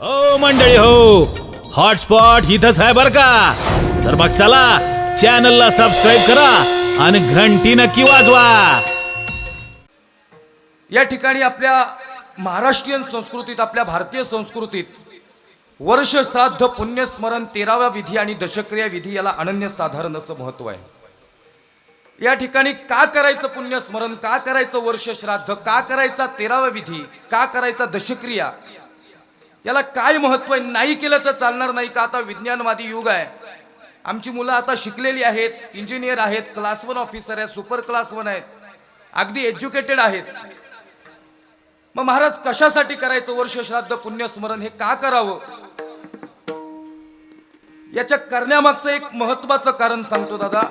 हो मंडळी हो. हॉटस्पॉट इथंच आहे बर का? तर मग चला चॅनलला सबस्क्राईब करा आणि घंटी नक्की वाजवा. या ठिकाणी आपल्या महाराष्ट्रीयन संस्कृतीत आपल्या भारतीय संस्कृतीत वर्ष श्राद्ध पुण्यस्मरण तेराव्या विधी आणि दशक्रिया विधी याला अनन्यसाधारण असं महत्त्व आहे. या ठिकाणी का करायचं पुण्यस्मरण का करायचं वर्ष श्राद्ध का करायचा तेरावा विधी का करायचा दशक्रिया याला काय महत्त्व आहे? नाही केलं तर चालणार नाही का? आता विज्ञानवादी युग आहे. आमची मुलं आता शिकलेली आहेत इंजिनियर आहेत क्लास वन ऑफिसर आहेत सुपर क्लास वन आहेत. अगदी एज्युकेटेड आहेत. मग महाराज कशासाठी करायचं वर्ष श्राद्ध पुण्यस्मरण? हे का करावं? याच्या करण्यामागचं एक महत्वाचं कारण सांगतो दादा.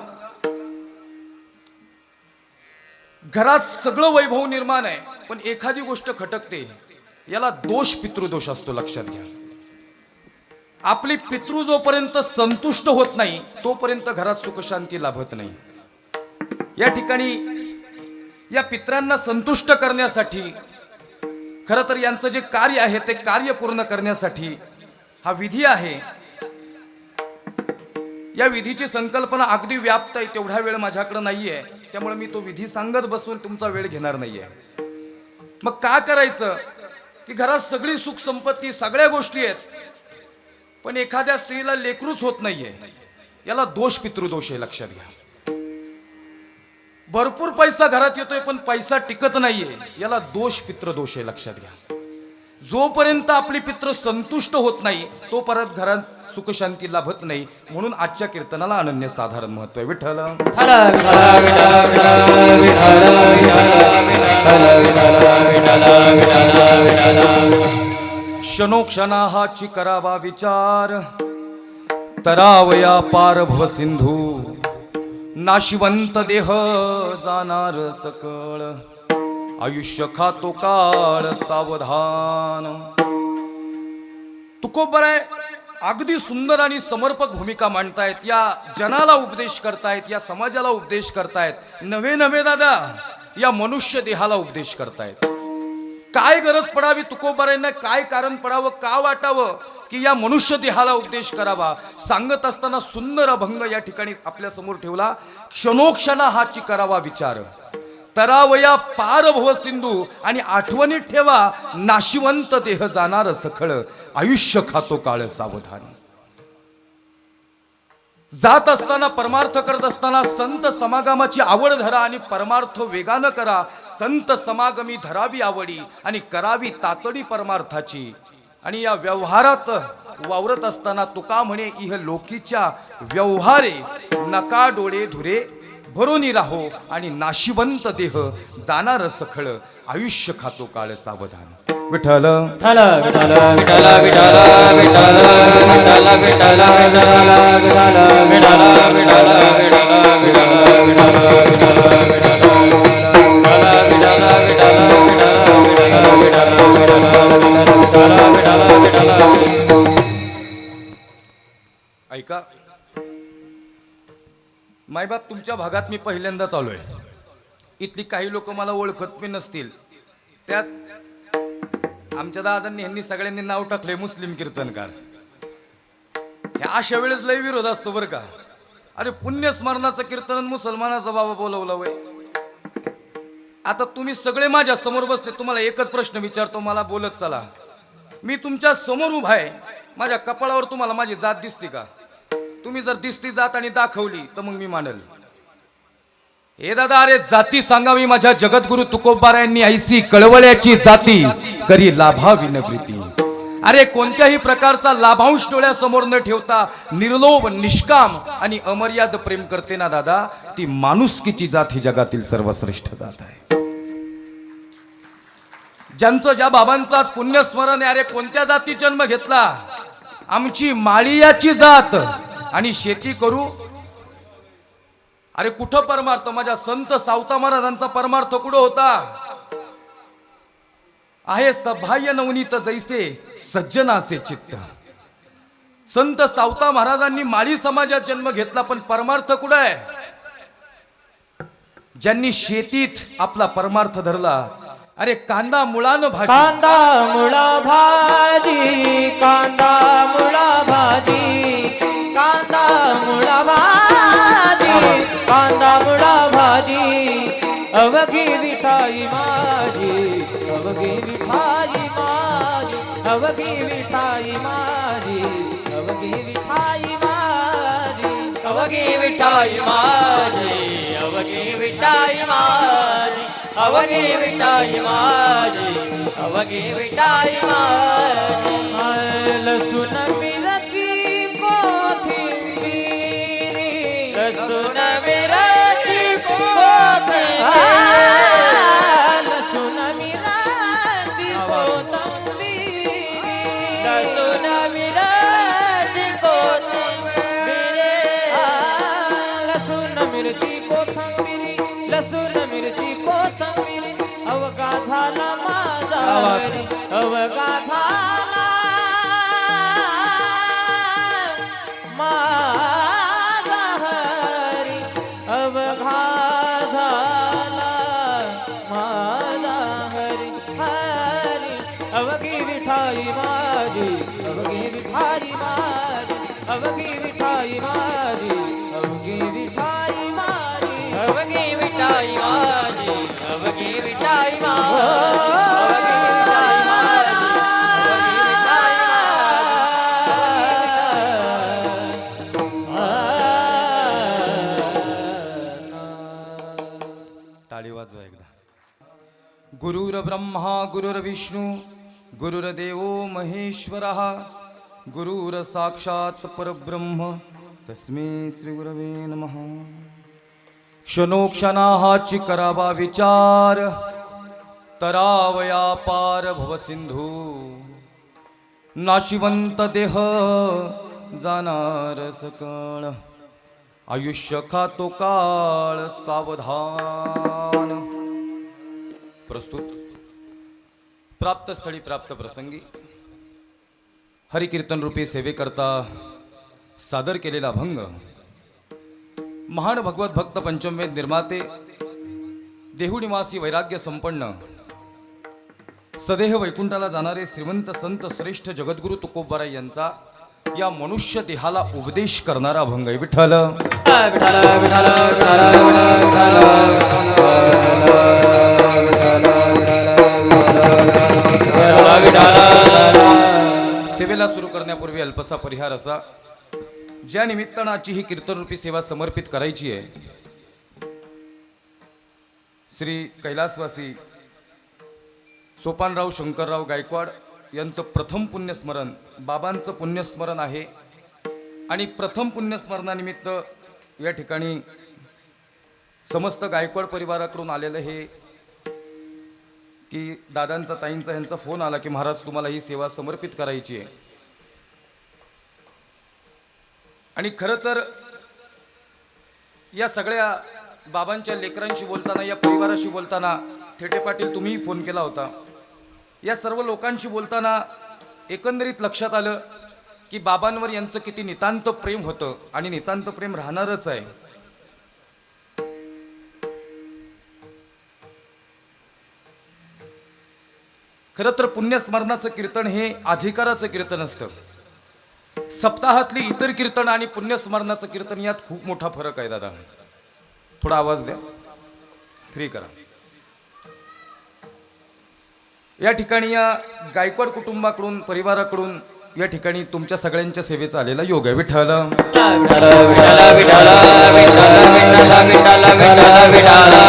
घरात सगळं वैभव निर्माण आहे पण एखादी गोष्ट खटकते. याला दोष पितृदोष असतो लक्षात घ्या. आपली पितृ जोपर्यंत संतुष्ट होत नाही तोपर्यंत घरात सुखशांती लाभत नाही. या ठिकाणी या पित्रांना संतुष्ट करण्यासाठी खर तर यांचं जे कार्य आहे ते कार्य पूर्ण करण्यासाठी हा विधी आहे. या विधीची संकल्पना अगदी व्याप्त आहे तेवढा वेळ माझ्याकडे नाहीये. त्यामुळे मी तो विधी सांगत बसून तुमचा वेळ घेणार नाहीये. मग का करायचं? की घरात सगळी सुख संपत्ती सगळ्या गोष्टी आहेत पण एखाद्या स्त्रीला लेकरूच होत नाहीये. याला दोष पितृदोष आहे लक्षात घ्या. भरपूर पैसा घरात येतोय पण पैसा टिकत नाहीये. याला दोष पितृदोष आहे लक्षात घ्या. जोपर्यंत आपली पित्र संतुष्ट होत नाही तो परत घरात सुखशांती लाभत नाही. म्हणून आजच्या कीर्तनाला अनन्य साधारण महत्त्व आहे. विठ्ठल. क्षणोक्षणा हाची करावा विचार. तरावया पार भव सिंधू. नाशिवंत देह जाणार सकळ. आयुष्य खातो काळ सावधान. तुकोबर आहे अगदी सुंदर आणि समर्पक भूमिका मांडतायत या जनाला उपदेश करतायत या समाजाला उपदेश करतायत नवे नवे दादा या मनुष्य देहाला उपदेश करतायत. काय गरज पडावी तुकोबारांना काय कारण पडावं का वाटावं की या मनुष्य देहाला उपदेश करावा. सांगत असताना सुंदर अभंग या ठिकाणी आपल्यासमोर ठेवला क्षणोक्षणा हाची करावा विचार. तरावया पार भव सिंधू आणि आठवणीत ठेवा नाशिवंत देह जाणार सखळ. आयुष्य खातो काळ सावधान. जात असताना परमार्थ करत असताना संत समागमाची आवड धरा आणि परमार्थ वेगानं करा. संत समागमी धरावी आवडी आणि करावी तातडी परमार्थाची. आणि या व्यवहारात वावरत असताना तुका म्हणे इह लोकीच्या व्यवहारे नका डोळे धुरे. भरोनी राहो आणि नाशिवंत देह जाणार सखळ आयुष्य खातो काळ सावधान. विठ्ठल. ऐका मायबाप तुमच्या भागात मी पहिल्यांदाच आहे. इथली काही लोक मला ओळखत पण नसतील. त्यात आमच्या दादांनी यांनी सगळ्यांनी नाव टाकले मुस्लिम कीर्तनकार. हे अशा वेळेस लय विरोध असतो बरं का. अरे पुण्यस्मरणाचं कीर्तन मुसलमानाचा बाबा बोलवला वय. आता तुम्ही सगळे माझ्यासमोर बसले तुम्हाला एकच प्रश्न विचारतो मला बोलत चला. मी तुमच्यासमोर उभा आहे. माझ्या कपाळावर तुम्हाला माझी जात दिसते का? तुम्ही जर दिसती जात आणि दाखवली तर मग मी मानल. हे दादा अरे जाती सांगावी माझ्या जगद्गुरु तुकोबारायांनी ऐसी कळवळ्याची जाती करी लाभावी विनप्रीती अरे कोणत्याही प्रकारचा लाभांश डोळ्यासमोर न ठेवता निर्लोभ निष्काम आणि अमर्याद प्रेम करते ना दादा ती माणुसकीची जात ही जगातील सर्वश्रेष्ठ जात आहे. ज्यांचं ज्या बाबांचा आज पुण्यस्मरण आहे अरे कोणत्या जाती जन्म घेतला? आमची माळियाची जात. आणि शेती करू? अरे कुठं परमार्थ? माझ्या संत सावता महाराजांचा परमार्थ कुठं होता? आहे सभाय नवनीत जैसे सज्जनाचे चित्त. संत सावता महाराजांनी माळी समाजात जन्म घेतला पण परमार्थ कुठं आहे? ज्यांनी शेतीत आपला परमार्थ धरला. अरे कांदा मुळानं भाजी. कांदा मुळा भाजी कांदा मुळा भाजी. कांदा मुळा भाजी कांदा मुळा भाजी अवघी विठाई माझी अवघी विठाई माझी अवघी विठाई माझी अवघी विठाई माझी अवघी विठाई माझी अवघी विठाई माझी अवघी विठाई माझी अवघी विठाई माझी. लसूण ধন্যবাদ गुरुर्ब्रह्मा ब्रह्मा गुरुर्देव महेश्वर गुरुरसाक्षात परब्रह्म तस्मै श्री गुरवे नमः. क्षणोक्षणाहाची करावा विचार तरावया पार भव सिंधू. नाशिवंत देह जाणार सकळ आयुष्य खातो काळ सावधान. प्रस्तुत प्राप्त स्थळी प्राप्त प्रसंगी. हरिकीर्तन रूपी सेवेकरता सादर केलेला भंग. महान भगवत भक्त पंचमवेद निर्माते देहुनिवासी वैराग्य संपन्न. सदेह वैकुंठाला जाणारे श्रीमंत संत श्रेष्ठ जगद्गुरु तुकोबराय यांचा या मनुष्य देहाला उपदेश करणारा भंग आहे. विठ्ठल विठ्ठल. सेवेला सुरू करण्यापूर्वी अल्पसा परिहार असा. ज्या निमित्तानं आजची ही कीर्तनरूपी सेवा समर्पित करायची आहे श्री कैलासवासी सोपानराव शंकरराव गायकवाड यांचं प्रथम पुण्यस्मरण बाबांचं पुण्यस्मरण आहे. आणि प्रथम पुण्यस्मरणानिमित्त या ठिकाणी समस्त गायकवाड परिवाराकडून आलेलं हे की दादांचा ताईंचा यांचा फोन आला की महाराज तुम्हाला ही सेवा समर्पित करायची आहे. आणि खरं तर या सगळ्या बाबांच्या लेकरांशी बोलताना या परिवाराशी बोलताना थेटे पाटील तुम्हीही फोन केला होता. या सर्व लोकांशी बोलताना एकंदरीत लक्षात आलं की बाबांवर यांचं किती नितांत प्रेम होतं आणि नितांत प्रेम राहणारच आहे. खरं तर पुण्यस्मरणाचं कीर्तन हे अधिकाराचं कीर्तन असतं सप्ताहातली इतर कीर्तन आणि पुण्यस्मरणाचं कीर्तन यात खूप मोठा फरक आहे दादा थोडा आवाज द्या फ्री करा या ठिकाणी या गायकवाड कुटुंबाकडून परिवाराकडून या ठिकाणी तुमच्या सगळ्यांच्या सेवेचा आलेला योग आहे विठ्ठल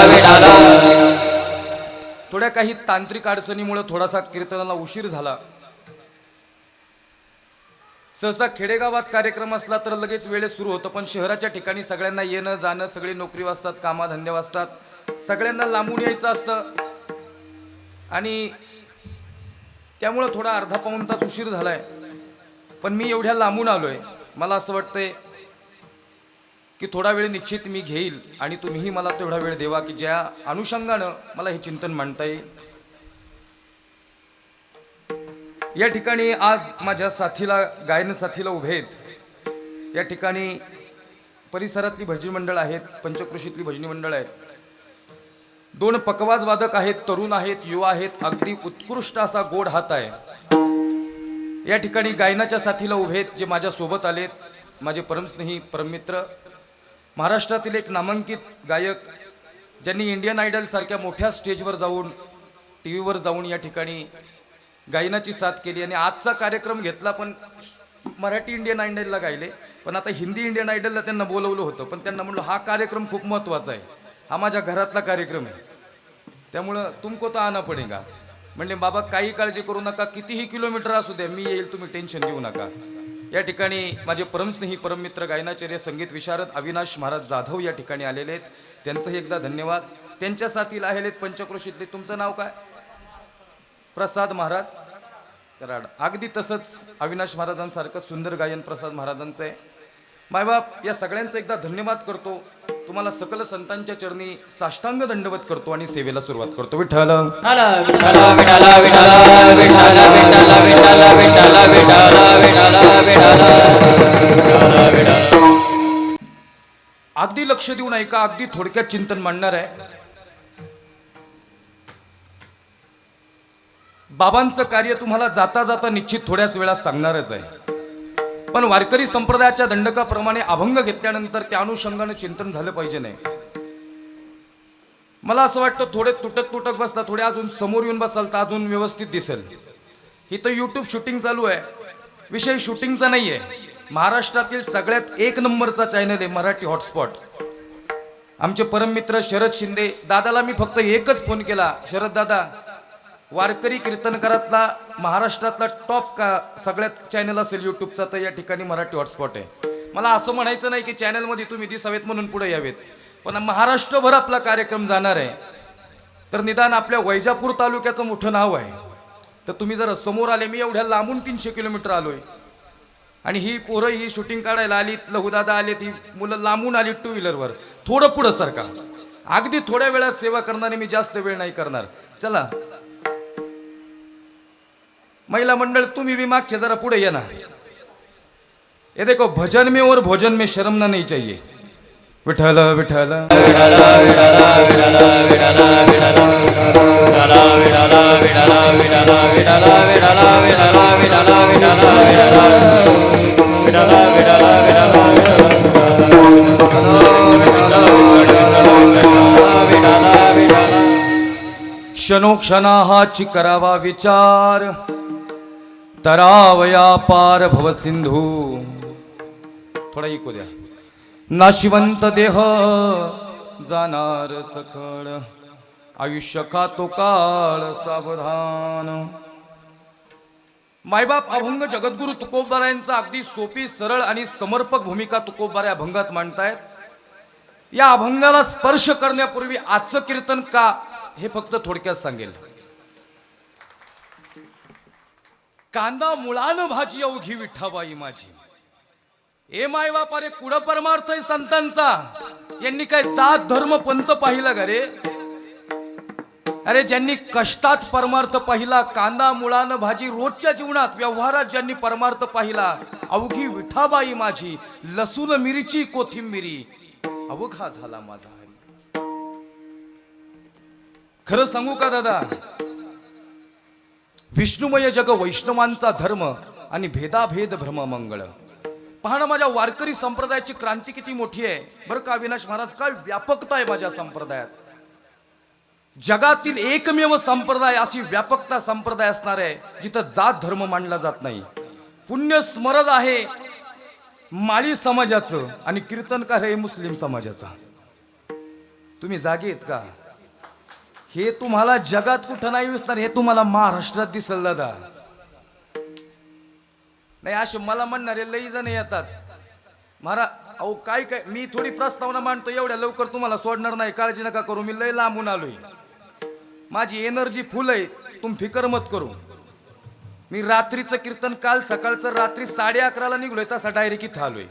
विठाला थोड्या काही तांत्रिक अडचणीमुळे थोडासा कीर्तनाला उशीर झाला. सहसा खेडेगावात कार्यक्रम असला तर लगेच वेळेत सुरू होतं पण शहराच्या ठिकाणी सगळ्यांना येणं जाणं सगळी नोकरी वाचतात कामाधंदे वाजतात सगळ्यांना लांबून यायचं असतं. आणि त्यामुळं थोडा अर्धा पाऊण तास उशीर झालाय. पण मी एवढ्या लांबून आलोय. मला असं वाटतंय की थोडा वेळ निश्चित मी घेईल आणि तुम्हीही मला तेवढा वेळ देवा की ज्या अनुषंगानं मला हे चिंतन मांडता येईल. या ठिकाणी आज माझ्या साथीला गायन साथीला उभे आहेत. या ठिकाणी परिसरातली भजनी मंडळ आहेत पंचकृषीतली भजनी मंडळ आहेत. दोन पकवाज वादक आहेत तरुण आहेत युवा आहेत अगदी उत्कृष्ट असा गोड हात आहे. या ठिकाणी गायनाच्या साथीला उभे आहेत जे माझ्या सोबत आलेत माझे परमस्नेही परममित्र महाराष्ट्रातील एक नामांकित गायक ज्यांनी इंडियन आयडल सारख्या मोठ्या स्टेजवर जाऊन टी व्हीवर जाऊन या ठिकाणी गायनाची साथ केली आणि आजचा कार्यक्रम घेतला पण मराठी इंडियन आयडलला गायले. पण आता हिंदी इंडियन आयडलला त्यांना बोलवलं होतं पण त्यांना म्हणलं हा कार्यक्रम खूप महत्त्वाचा आहे. हा माझ्या घरातला कार्यक्रम आहे. त्यामुळं तुमको तर आणा पडेगा. म्हणले बाबा काही काळजी करू नका. कितीही किलोमीटर असू द्या मी येईल तुम्ही टेन्शन घेऊ नका. या ठिकाणी माझे परमस्नेही परममित्र गायनाचार्य संगीत विशारद अविनाश महाराज जाधव या ठिकाणी आलेले आहेत. त्यांचंही एकदा धन्यवाद. त्यांच्या साथीला आलेले आहेत पंचक्रोशीतले. तुमचं नाव काय? प्रसाद महाराज. कराड अगदी तसंच अविनाश महाराजांसारखं सुंदर गायन प्रसाद महाराजांचं आहे. मायबाप या सगळ्यांचं एकदा धन्यवाद करतो तुम्हाला सकल संतांच्या चरणी साष्टांग दंडवत करतो आणि सेवेला सुरुवात करतो विठ्ठल अगदी लक्ष देऊन ऐका अगदी थोडक्यात चिंतन मांडणार आहे बाबांचं कार्य तुम्हाला जाता जाता निश्चित थोड्याच वेळात सांगणारच आहे पण वारकरी संप्रदायाच्या दंडकाप्रमाणे अभंग घेतल्यानंतर त्या अनुषंगाने चिंतन झालं पाहिजे नाही. मला असं वाटतं थोडे तुटक तुटक बसता थोडे अजून समोर येऊन बसाल तर अजून व्यवस्थित दिसेल. इथं युट्यूब शूटिंग चालू आहे. विषय शूटिंगचा नाही आहे महाराष्ट्रातील सगळ्यात एक नंबरचा चॅनल आहे मराठी हॉटस्पॉट आमचे परममित्र शरद शिंदे दादाला मी फक्त एकच फोन केला. शरद दादा वारकरी कीर्तनकारातला महाराष्ट्रातला टॉप का सगळ्यात चॅनल असेल युट्यूबचा तर या ठिकाणी मराठी हॉटस्पॉट आहे. मला असं म्हणायचं नाही की चॅनलमध्ये तुम्ही दिसावेत म्हणून पुढे यावेत. पण महाराष्ट्रभर आपला कार्यक्रम जाणार आहे. तर निदान आपल्या वैजापूर तालुक्याचं मोठं नाव आहे. तर तुम्ही जर समोर आले मी एवढ्या लांबून तीनशे किलोमीटर आलोय. आणि ही पोरं ही शूटिंग काढायला आली लहुदादा आले ही मुलं लांबून आली टू व्हीलरवर थोडं पुढं सरका. अगदी थोड्या वेळात सेवा करणारे मी जास्त वेळ नाही करणार. चला महिला मंडळ तुम्ही भी मागचे जरा पुढे ये ना ये देखो भजन में और भोजन में शर्मना नहीं चाहिए. विठल विठल क्षणोक्षणाहाची करावा विचार. तरावया पार भव सिंधू. थोडा इको द्या. नाशिवंत देह जाणार सखड आयुष्य खातो काळ सावधान. मायबाप अभंग जगद्गुरु तुकोबारायांचा अगदी सोपी सरळ आणि समर्पक भूमिका तुकोबारा अभंगात मांडतायत. या अभंगाला स्पर्श करण्यापूर्वी आजचं कीर्तन का हे फक्त थोडक्यात सांगेल. कांदा मुळानं भाजी अवघी विठाबाई माझी. ए माय बाप अरे कुड परमार्थ आहे संतांचा? यांनी काय जात धर्म पंत पाहिला का रे? अरे ज्यांनी कष्टात परमार्थ पाहिला कांदा मुळानं भाजी रोजच्या जीवनात व्यवहारात ज्यांनी परमार्थ पाहिला अवघी विठाबाई माझी लसूण मिरची कोथिंबिरी. अवघा झाला माझा खरं सांगू का दादा? विष्णुमय जग वैष्णवांचा धर्म आणि भेदाभेद भ्रम मंगळ. पाहणं माझ्या वारकरी संप्रदायाची क्रांती किती मोठी आहे. बरं का अविनाश महाराज काय व्यापकता आहे माझ्या संप्रदायात. जगातील एकमेव संप्रदाय अशी व्यापकता संप्रदाय असणार आहे जिथं जात धर्म मांडला जात नाही. पुण्य स्मरण आहे माळी समाजाचं आणि कीर्तनकार आहे मुस्लिम समाजाचा. तुम्ही जागे आहेत का? हे तुम्हाला जगात कुठं नाही दिसणार हे तुम्हाला महाराष्ट्रात दिसल दादा. नाही असे मला म्हणणारे लई जण येतात. महाराज अहो काय काय मी थोडी प्रस्तावना मांडतो एवढ्या लवकर तुम्हाला सोडणार नाही काळजी नका करू मी लय लांबून आलोय. माझी एनर्जी फुल आहे तुम फिकर मत करू. मी रात्रीचं कीर्तन काल सकाळचं रात्री साडे अकराला निघलोय तसा डायरेक्ट इथं आलोय.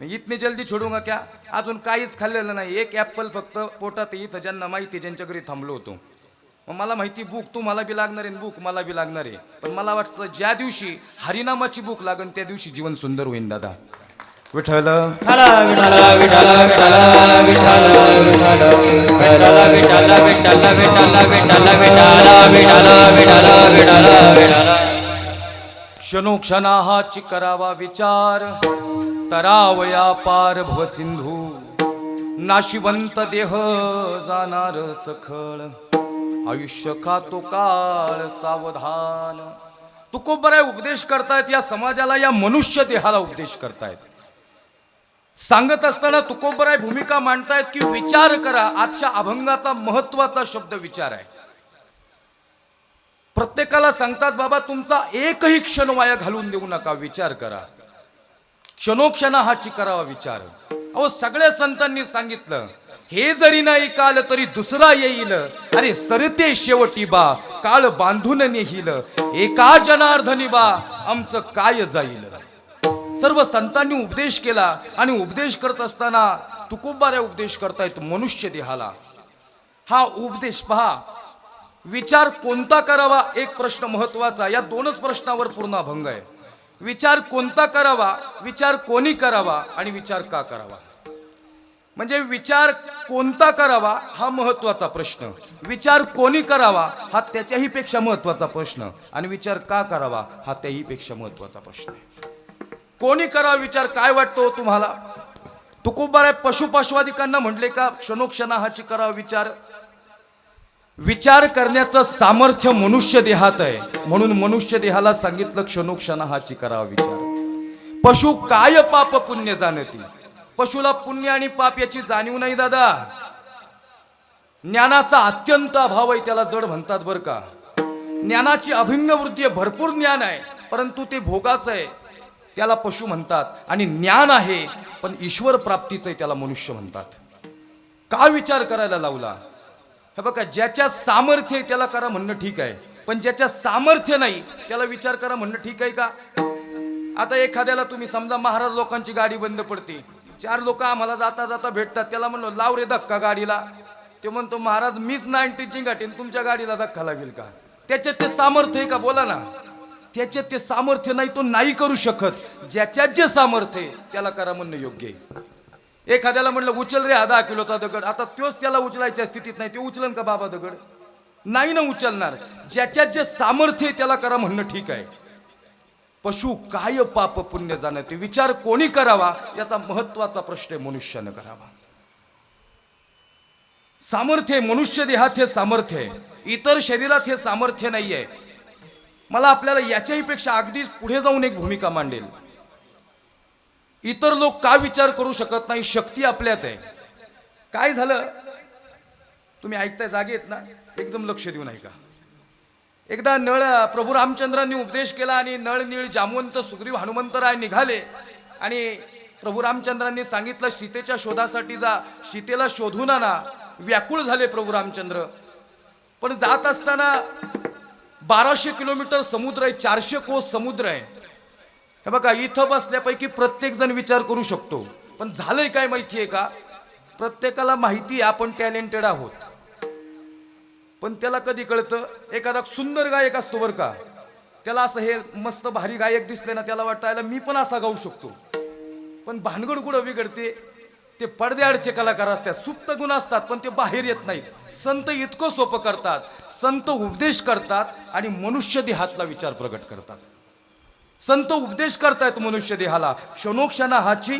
इतनी जल्दी छोडूंगा क्या अजून काहीच खाल्लेलं नाही एक ॲप्पल फक्त पोटात इथं ज्यांना माहिती ज्यांच्या घरी थांबलो होतो मग मला माहिती भूक तुम्हाला बी लागणार आहे भूक मला बी लागणार आहे पण मला वाटतं ज्या दिवशी हरिनामाची भूक लागेल त्या दिवशी जीवन सुंदर होईन दादा विठल क्षणोक्षणा हा करावा विचार तरावया पार भव सिंधू. नाशिवंत देह जाणार सखळ. आयुष्य का तो काळ सावधान. तुकोबराय उपदेश करतायत या समाजाला या मनुष्य देहाला उपदेश करतायत. सांगत असताना तुकोबराय भूमिका मांडतायत की विचार करा आजच्या अभंगाचा महत्त्वाचा शब्द विचार आहे. प्रत्येकाला सांगतात बाबा तुमचा एकही क्षण वाया घालून देऊ नका विचार करा. क्षणोक्षणा हा करावा विचार. अहो सगळ्या संतांनी सांगितलं हे जरी नाही काल तरी दुसरा येईल. अरे सरते शेवटी बा काळ बांधून नेहिल. एका जनार्दनी बा आमचं काय जाईल? सर्व संतांनी उपदेश केला आणि उपदेश करत असताना तुकोबाऱ्या उपदेश करतायत मनुष्य देहाला. हा उपदेश पहा. विचार कोणता करावा? एक प्रश्न महत्त्वाचा. या दोनच प्रश्नावर पूर्ण अभंग आहे. विचार कोणता करावा? विचार कोणी करावा? आणि विचार का करावा? म्हणजे विचार कोणता करावा हा महत्त्वाचा प्रश्न. विचार कोणी करावा हा त्याच्याही पेक्षा महत्त्वाचा प्रश्न. आणि विचार का करावा हा त्याही पेक्षा महत्त्वाचा प्रश्न आहे. कोणी करावा विचार काय वाटतो तुम्हाला? तुकोबाराय पशुपाशवादिकांना म्हटले का क्षणोक्षणा हाची करावा विचार? विचार करण्याचं सामर्थ्य मनुष्य देहात आहे. म्हणून मनुष्य देहाला सांगितलं क्षणोक्षण हाची करावा विचार. पशु काय पाप पुण्य जाणती? पशुला पुण्य आणि पाप याची जाणीव नाही दादा. ज्ञानाचा अत्यंत अभाव आहे त्याला जड म्हणतात बरं का. ज्ञानाची अभिन्न वृद्धी आहे भरपूर ज्ञान आहे परंतु ते भोगाचं आहे. त्याला पशु म्हणतात आणि ज्ञान आहे पण ईश्वर प्राप्तीचं आहे त्याला मनुष्य म्हणतात. का विचार करायला लावला? हे बघा ज्याच्या सामर्थ्य आहे त्याला करा म्हणणं ठीक आहे. पण ज्याच्या सामर्थ्य नाही त्याला विचार करा म्हणणं ठीक आहे का? आता एखाद्याला तुम्ही समजा महाराज लोकांची गाडी बंद पडते. चार लोक आम्हाला जाता जाता भेटतात. त्याला म्हणलो लाव रे धक्का गाडीला. ते म्हणतो महाराज मीच नाईन्टीची गाठीन तुमच्या गाडीला धक्का लागेल का? त्याच्यात ते सामर्थ्य आहे का? बोला ना. त्याच्यात ते सामर्थ्य नाही तो नाही करू शकत. ज्याच्यात जे सामर्थ्य त्याला करा म्हणणं योग्य आहे. एखाद्याला म्हणलं उचल रे हा दहा किलोचा दगड. आता तोच त्याला उचलायच्या स्थितीत नाही ते उचलन का बाबा दगड? नाही ना उचलणार. ज्याच्यात जे सामर्थ्य आहे त्याला करा म्हणणं ठीक आहे. पशु काय पाप पुण्य जाणं ते विचार कोणी करावा? याचा महत्त्वाचा प्रश्न मनुष्यानं करावा. सामर्थ्य मनुष्य देहात हे सामर्थ्य आहे. इतर शरीरात हे सामर्थ्य नाहीये. मला आपल्याला याच्याही पेक्षा अगदीच पुढे जाऊन एक भूमिका मांडेल. इतर लोक का विचार करू शकत नाही? शक्ती आपल्यात आहे. काय झालं? तुम्ही ऐकताय जागेत ना? एकदम लक्ष देऊन ऐका. एकदा नळ प्रभू रामचंद्रांनी उपदेश केला आणि नळ नीळ जामवंत सुग्रीव हनुमंतराय निघाले आणि प्रभू रामचंद्रांनी सांगितलं सीतेच्या शोधासाठी जा. सीतेला शोधून आणा. व्याकुळ झाले प्रभू रामचंद्र. पण जात असताना बाराशे किलोमीटर समुद्र आहे चारशे कोस समुद्र आहे. हे बघा इथं बसल्यापैकी प्रत्येक जण विचार करू शकतो. पण झालंय काय माहिती आहे का? प्रत्येकाला माहिती आहे आपण टॅलेंटेड आहोत. पण त्याला कधी कळतं? एखादा सुंदर गायक असतो बरं का. त्याला असं हे मस्त भारी गायक दिसले ना त्याला वाटायला मी पण असा गाऊ शकतो. पण भानगड कुठं बिघडते? ते पडद्याआडचे कलाकार असतात सुप्त गुण असतात पण ते बाहेर येत नाहीत. संत इतकं सोपं करतात संत उपदेश करतात आणि मनुष्य देहातला विचार प्रकट करतात. संत उपदेश करतायत मनुष्य देहाला. क्षणोक्षणा हाची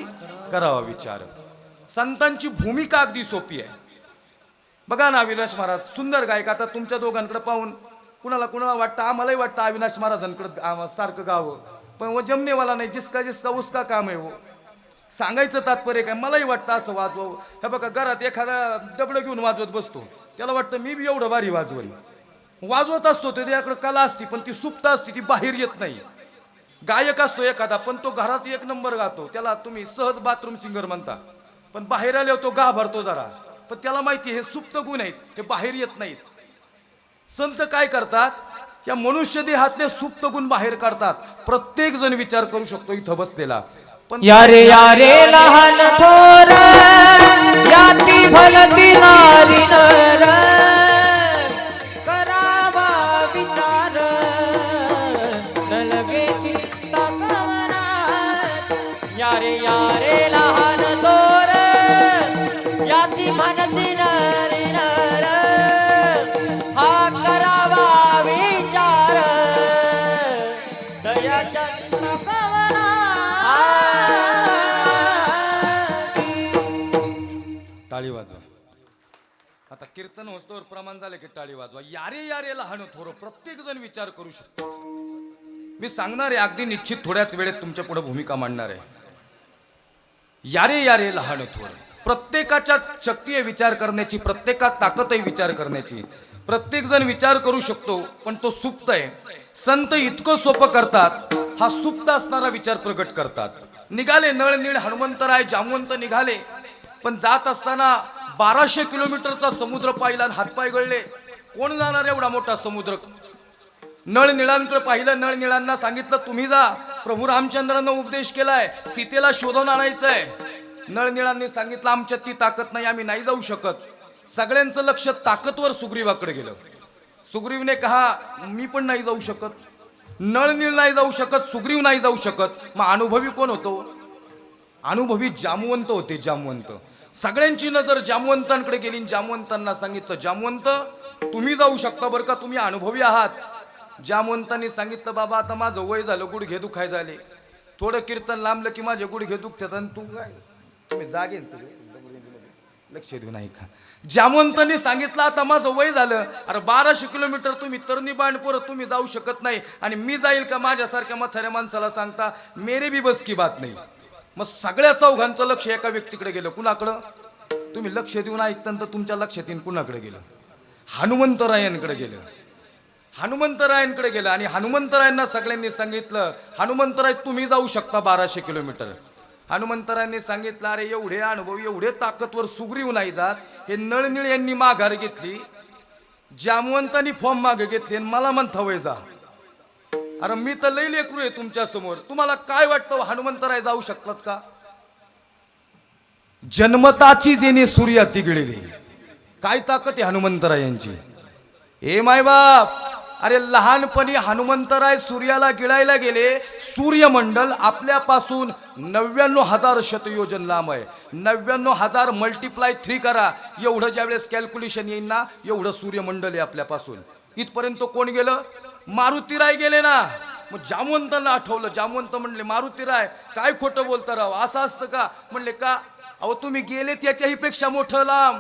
करावा विचार. संतांची भूमिका अगदी सोपी आहे. बघा ना अविनाश महाराज सुंदर गायक. आता तुमच्या दोघांकडे पाहून कुणाला कुणाला वाटतं? आम्हालाही वाटतं अविनाश महाराजांकडे सारखं गावं. पण व जमनेवाला नाही जिसका जिसका उसका काम आहे वो. सांगायचं तात्पर्य काय? मलाही वाटतं असं वाजवावं. हे बघा घरात एखादा डबडं घेऊन वाजवत बसतो. त्याला वाटतं मी बी एवढं भारी वाजवेल वाजवत असतो ते कला असती पण ती सुप्त असती ती बाहेर येत नाही. गायक असतो एखादा पण तो घरात एक नंबर गातो. त्याला तुम्ही सहज बाथरूम सिंगर म्हणता. पण बाहेर आल्यावर तो गा भरतो जरा. पण त्याला माहिती हे सुप्त गुण आहेत हे बाहेर येत नाहीत. संत काय करतात? या मनुष्य देहातले सुप्त गुण बाहेर काढतात. प्रत्येक जण विचार करू शकतो इथं बसलेला. पण यारे यारे लहान थोर याती भलती नारी नर. कीर्तन होस्तोवर प्रमाण झाले की टाळी वाजवा. यारे यारे लहान थोर प्रत्येक जण विचार करू शकतो. मी सांगणार आहे अगदी निश्चित थोड्याच वेळेत तुमच्यापुढे भूमिका मांडणार आहे. यारे यारे लहान थोर प्रत्येकाच्या शक्ती आहे विचार करण्याची प्रत्येकात ताकद आहे विचार करण्याची. प्रत्येक जण विचार करू शकतो पण तो सुप्त आहे. संत इतकं सोपं करतात हा सुप्त असणारा विचार प्रकट करतात. निघाले नळनीळ हनुमंतराय जामवंत निघाले पण जात असताना बाराशे किलोमीटरचा समुद्र पाहिला आणि हातपाय गळले. कोण जाणार एवढा मोठा समुद्र? नळनिळांकडे पाहिलं नळनिळांना सांगितलं तुम्ही जा. प्रभू रामचंद्रांना उपदेश केलाय. सीतेला शोधून आणायचंय. नळनिळांनी सांगितलं आमच्यात ती ताकद नाही आम्ही नाही जाऊ शकत. सगळ्यांचं लक्ष ताकदवर सुग्रीवाकडे गेलं. सुग्रीवने कहा मी पण नाही जाऊ शकत. नळनीळ नाही जाऊ शकत सुग्रीव नाही जाऊ शकत. मग अनुभवी कोण होतो? अनुभवी जामवंत होते जामवंत. सगळ्यांची नजर जामवंतांकडे गेली जामवंतांना सांगितलं जामवंत तुम्ही जाऊ शकता बरं का? तुम्ही अनुभवी आहात. जामवंतांनी सांगितलं बाबा आता माझं वय झालं गुडघे दुखाय झाले. थोडं कीर्तन लांबलं की माझे गुडघे दुखतात आणि तू काय? तुम्ही जागे लक्ष देऊ नाही का जामवंतांनी सांगितलं आता माझं वय झालं. अरे बाराशे किलोमीटर तुम्ही तरणी बाणपोर तुम्ही जाऊ शकत नाही. आणि मी जाईल का माझ्यासारख्या मथऱ्या माणसाला सांगता? मेरे बी बस की बात नाही. मग सगळ्या चौघांचं लक्ष एका व्यक्तीकडे गेलं. कुणाकडं? तुम्ही लक्ष देऊन ऐकताना तुमच्या लक्षात येईन कुणाकडे गेलं. हनुमंतरायांकडे गेलं. हनुमंतरायांकडे गेलं आणि हनुमंतरायांना सगळ्यांनी सांगितलं हनुमंतराय तुम्ही जाऊ शकता बाराशे किलोमीटर. हनुमंतरायांनी सांगितलं अरे एवढे अनुभव एवढे ताकदवर सुग्रीव नाही जात. हे नळनिळ यांनी माघार घेतली. जामवंतांनी फॉर्म मागे घेतले आणि मला म्हणता वय जा अरे मी तर लई लेकरू आहे तुमच्यासमोर तुम्हाला काय वाटतं हनुमंतराय जाऊ शकतात का? जन्मताची जेणे सूर्या तिगळेली काय ताकद आहे हनुमंतराय यांची? ए माय बाप! अरे लहानपणी हनुमंतराय सूर्याला गिळायला गेले सूर्यमंडल आपल्यापासून नव्याण्णव हजार शतयोजन लांब आहे. नव्याण्णव हजार मल्टिप्लाय थ्री करा. एवढं ज्यावेळेस कॅल्क्युलेशन येईल ना एवढं सूर्यमंडल आहे आपल्यापासून. इथपर्यंत कोण गेलं? मारुतीराय गेले ना. मग जामवंतांना आठवलं. जामवंत म्हणले मारुतीराय काय खोटं बोलता राव? असं असतं का? म्हणले का? अहो तुम्ही गेले त्याच्याही पेक्षा मोठं लांब.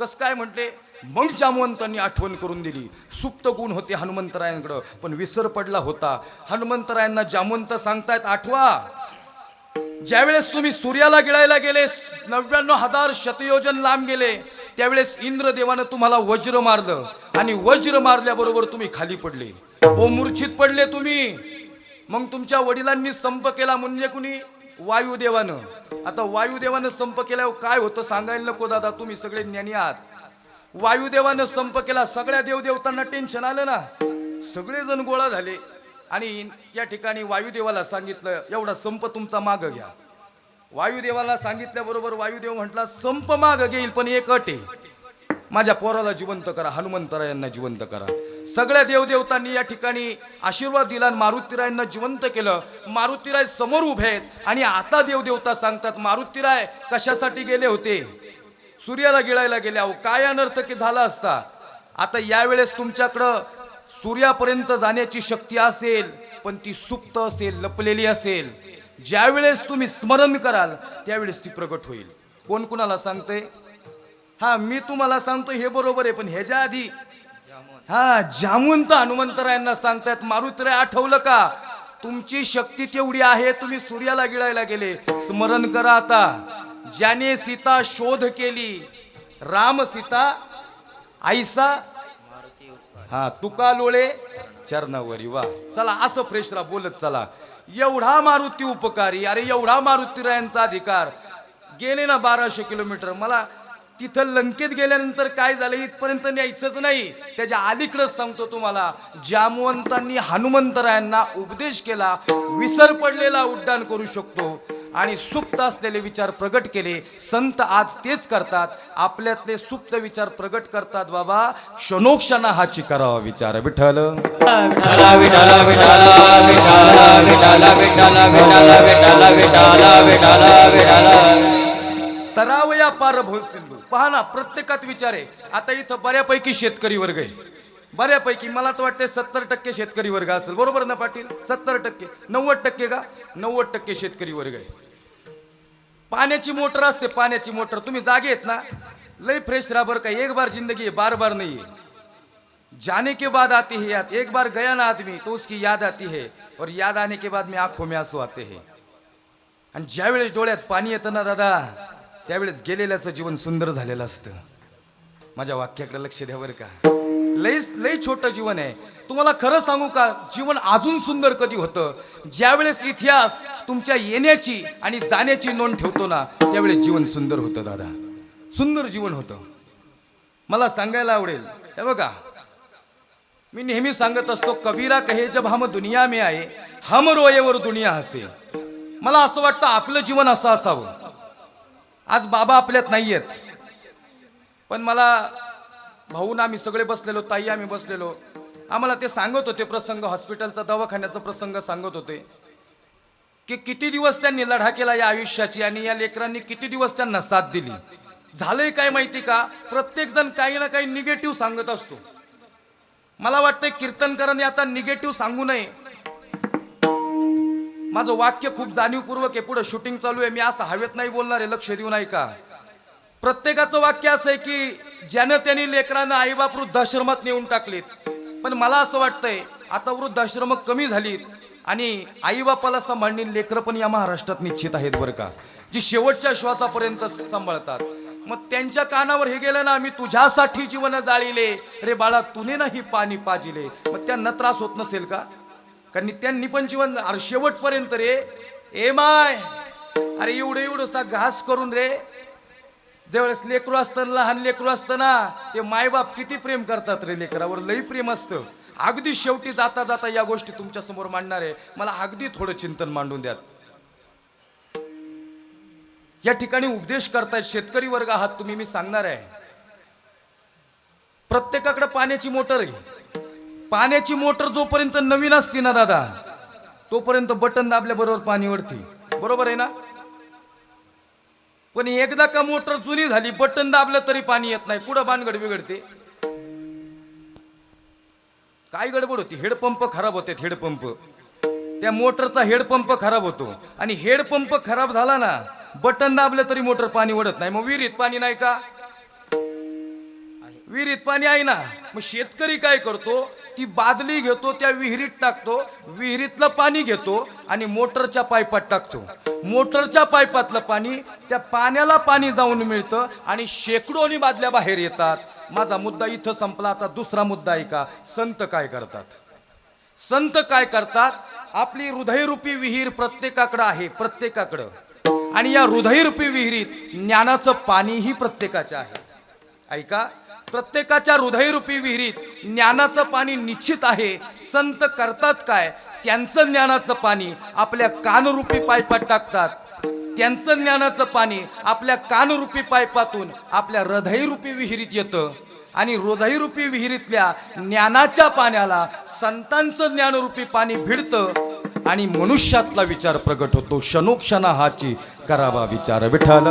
कस काय म्हटले? मग जामवंतांनी आठवण करून दिली. सुप्त गुण होते हनुमंतरायांकडं पण विसर पडला होता. हनुमंतरायांना जामवंत सांगतायत आठवा ज्यावेळेस तुम्ही सूर्याला गिळायला गेले नव्याण्णव हजार शतयोजन लांब गेले त्यावेळेस इंद्रदेवानं तुम्हाला वज्र मारलं आणि वज्र मारल्याबरोबर तुम्ही खाली पडले. ओ मूर्छित पडले तुम्ही. मग तुमच्या वडिलांनी संप केला म्हणजे कुणी? वायुदेवानं. आता वायुदेवानं संप केल्यावर काय होतं सांगायला नको दादा तुम्ही सगळे ज्ञानी आहात. वायुदेवानं संप केला सगळ्या देवदेवतांना टेन्शन आलं ना. सगळेजण गोळा झाले. आणि या ठिकाणी वायुदेवाला सांगितलं एवढा संप तुमचा माग घ्या. वायुदेवाला सांगितल्याबरोबर वायुदेव म्हटला संप माग घेईल पण एक अटे माझ्या पोराला जिवंत करा हनुमंतरायांना जिवंत करा. सगळ्या देवदेवतांनी या ठिकाणी आशीर्वाद दिला आणि मारुतीरायांना जिवंत केलं. मारुतीराय समोर उभे आहेत आणि आता देवदेवता सांगतात मारुतीराय कशासाठी गेले होते? सूर्याला गिळायला गेले अहो काय अनर्थ की झाला असता? आता यावेळेस तुमच्याकडं सूर्यापर्यंत जाण्याची शक्ती असेल पण ती सुप्त असेल लपलेली असेल. ज्यावेळेस तुम्ही स्मरण कराल त्यावेळेस ती प्रगट होईल. कोण कुणाला सांगते हा मी तुम्हाला सांगतो हे बरोबर आहे पण ह्याच्या आधी हा जामुंत हनुमंतरायांना सांगतायत मारुतीराय आठवलं का? तुमची शक्ती तेवढी आहे तुम्ही सूर्याला गिळायला गेले. स्मरण करा आता. ज्याने सीता शोध केली राम सीता आईसा हा तुका लोळे चरणावरी वा. चला असं फ्रेश राहा बोलत चला. एवढा मारुती उपकारी अरे एवढा मारुतीरायांचा अधिकार. गेले ना बाराशे किलोमीटर मला तिथं लंकेत गेल्यानंतर काय झालं इथपर्यंत न्यायचंच नाही त्याच्या अलीकडंच सांगतो तुम्हाला जामवंतांनी हनुमंतरायांना उपदेश केला विसर पडलेला उड्डाण करू शकतो आणि सुप्त असलेले विचार प्रगट केले संत आज तेच करतात आपल्यातले सुप्त विचार प्रगट करतात बाबा क्षणोक्षणा हाची करावा विचार विठ्ठल विठाला तरावया पार भोज सिंधू. पहा ना प्रत्येकात विचार आहे. आता इथं बऱ्यापैकी शेतकरी वर्ग आहे. बऱ्यापैकी मला तर वाटते सत्तर टक्के शेतकरी वर्ग असेल. बरोबर ना पाटील? सत्तर टक्के. नव्वद टक्के का? नव्वद टक्के शेतकरी वर्ग आहे. पाण्याची मोटर असते पाण्याची मोटर. तुम्ही जागे आहेत ना? लई फ्रेश राबर का? एक बार जिंदगी है बार बार नहीं है जाने के बाद आती है याद. एक बार गया ना आदमी तो उसकी याद आती है. और याद आने के बाद में आंखों में आंसू आते हैं. आणि ज्यावेळेस डोळ्यात पाणी येतं ना दादा त्यावेळेस गेलेल्याचं जीवन सुंदर झालेलं असतं. माझ्या वाक्याकडे लक्ष द्या बरं का. लई लई छोटं जीवन आहे. तुम्हाला खरं सांगू का जीवन अजून सुंदर कधी होतं? ज्यावेळेस इतिहास तुमच्या येण्याची आणि जाण्याची नोंद ठेवतो ना त्यावेळेस जीवन सुंदर होतं दादा. सुंदर जीवन होतं. मला सांगायला आवडेल. हे बघा. मी नेहमी सांगत असतो कबीरा कहे जब हम दुनिया मे आहे हम रोयेवर दुनिया हसे. मला असं वाटतं आपलं जीवन असं असावं. आज बाबा आपल्यात नाही आहेत पण मला भाऊन आम्ही सगळे बसलेलो ताई आम्ही बसलेलो. आम्हाला ते सांगत होते प्रसंग हॉस्पिटलचा दवाखान्याचा प्रसंग सांगत होते. की किती दिवस त्यांनी लढा केला या आयुष्याची आणि या लेकरांनी किती दिवस त्यांना साथ दिली? झालंय काय माहिती का? प्रत्येक जण काही ना काही निगेटिव्ह सांगत असतो. मला वाटतंय कीर्तनकरांनी आता निगेटिव्ह सांगू नये. माझं वाक्य खूप जाणीवपूर्वक आहे. पुढे शूटिंग चालू आहे. मी असं हवेत नाही बोलणार आहे. लक्ष देऊ नाही का प्रत्येकाचं वाक्य असं आहे की ज्यानं त्यांनी लेकरांना आईबाप वृद्धाश्रमात नेऊन टाकलेत. पण मला असं वाटतंय आता वृद्धाश्रम कमी झालीत आणि आईबापाला सांभाळणी लेकरं पण या महाराष्ट्रात निश्चित आहेत बरं का. जी शेवटच्या श्वासापर्यंत सांभाळतात. मग त्यांच्या कानावर हे गेलं ना मी तुझ्यासाठी जीवन जाळीले. रे बाळा तुने नाही पाणी पाजिले. मग त्यांना त्रास होत नसेल का? कारण त्यांनी पण जीवन अरे शेवटपर्यंत रे. ए माय. अरे एवढं एवढंसा घास करून रे. ज्यावेळेस लेकरू असताना लहान लेकरू असताना ते मायबाप किती प्रेम करतात रे लेकरावर. लई प्रेम असतं. अगदी शेवटी जाता जाता या गोष्टी तुमच्यासमोर मांडणार आहे. मला अगदी थोडं चिंतन मांडून द्यात. या ठिकाणी उपदेश करतायत शेतकरी वर्ग आहात तुम्ही मी सांगणार आहे. प्रत्येकाकडे पाण्याची मोटर आहे. पाण्याची मोटर जोपर्यंत नवीन असते ना दादा तोपर्यंत बटन दाबल्या बरोबर पाणी वरती बरोबर आहे ना? पण एकदा का मोटर जुनी झाली बटन दाबलं तरी पाणी येत नाही. पुढं बानगड बिघडते? काय गडबड होती? हेडपंप खराब होते हेडपंप. त्या मोटरचा हेडपंप खराब होतो. आणि हेडपंप खराब झाला ना बटन दाबलं तरी मोटर पाणी ओढत नाही. मग विहिरीत पाणी नाही का? विहिरीत पाणी आहे ना. मग शेतकरी काय करतो? ती बादली घेतो त्या विहिरीत टाकतो विहिरीतलं पाणी घेतो आणि मोटरच्या पायपात टाकतो. मोटरच्या पायपातलं पाणी त्या पाण्याला पाणी जाऊन मिळतं आणि शेकडोनी बादल्या बाहेर येतात. माझा मुद्दा इथं संपला आता दुसरा मुद्दा ऐका संत काय करतात? संत काय करतात? आपली हृदयरूपी विहीर प्रत्येकाकडं आहे प्रत्येकाकडं. आणि या हृदयरूपी विहिरीत ज्ञानाचं पाणीही प्रत्येकाचं आहे. ऐका प्रत्येकाच्या हृदयरूपी विहिरीत ज्ञानाचं पाणी निश्चित आहे. संत करतात काय? त्यांचं ज्ञानाचं पाणी आपल्या कानरूपी पायपात टाकतात. त्यांचं ज्ञानाचं पाणी आपल्या कानरूपी पायपातून आपल्या हृदयरूपी विहिरीत येतं. आणि हृदयरूपी विहिरीतल्या ज्ञानाच्या पाण्याला संतांचं ज्ञानरूपी पाणी भिडतं. आणि मनुष्यातला विचार प्रगट होतो क्षणोक्षणा हाची करावा विचार विठाल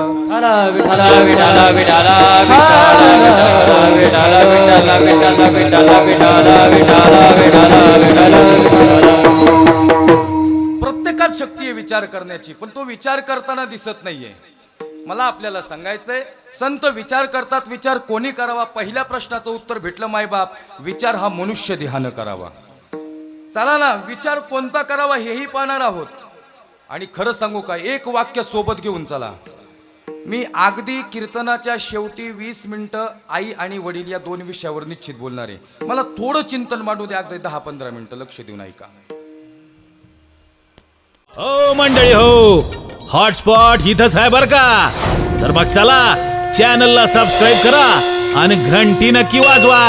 प्रत्येकात शक्ती आहे विचार करण्याची पण तो विचार करताना दिसत नाहीये मला आपल्याला सांगायचंय संत विचार करतात विचार कोणी करावा पहिल्या प्रश्नाचं उत्तर भेटलं माय बाप विचार हा मनुष्य देहानं करावा चला ना विचार कोणता करावा हेही पाहणार आहोत. आणि खरं सांगू का एक वाक्य सोबत घेऊन चला. मी अगदी कीर्तनाच्या शेवटी वीस मिनटं आई आणि वडील या दोन विषयावर निश्चित बोलणार. आहे मला थोडं चिंतन मांडू द्या अगदी दहा पंधरा मिनिटं लक्ष देऊन ऐका. हो मंडळी हो. हॉटस्पॉट इथंच आहे बर का? तर मग चला चॅनलला सबस्क्राईब करा आणि घंटी नक्की वाजवा.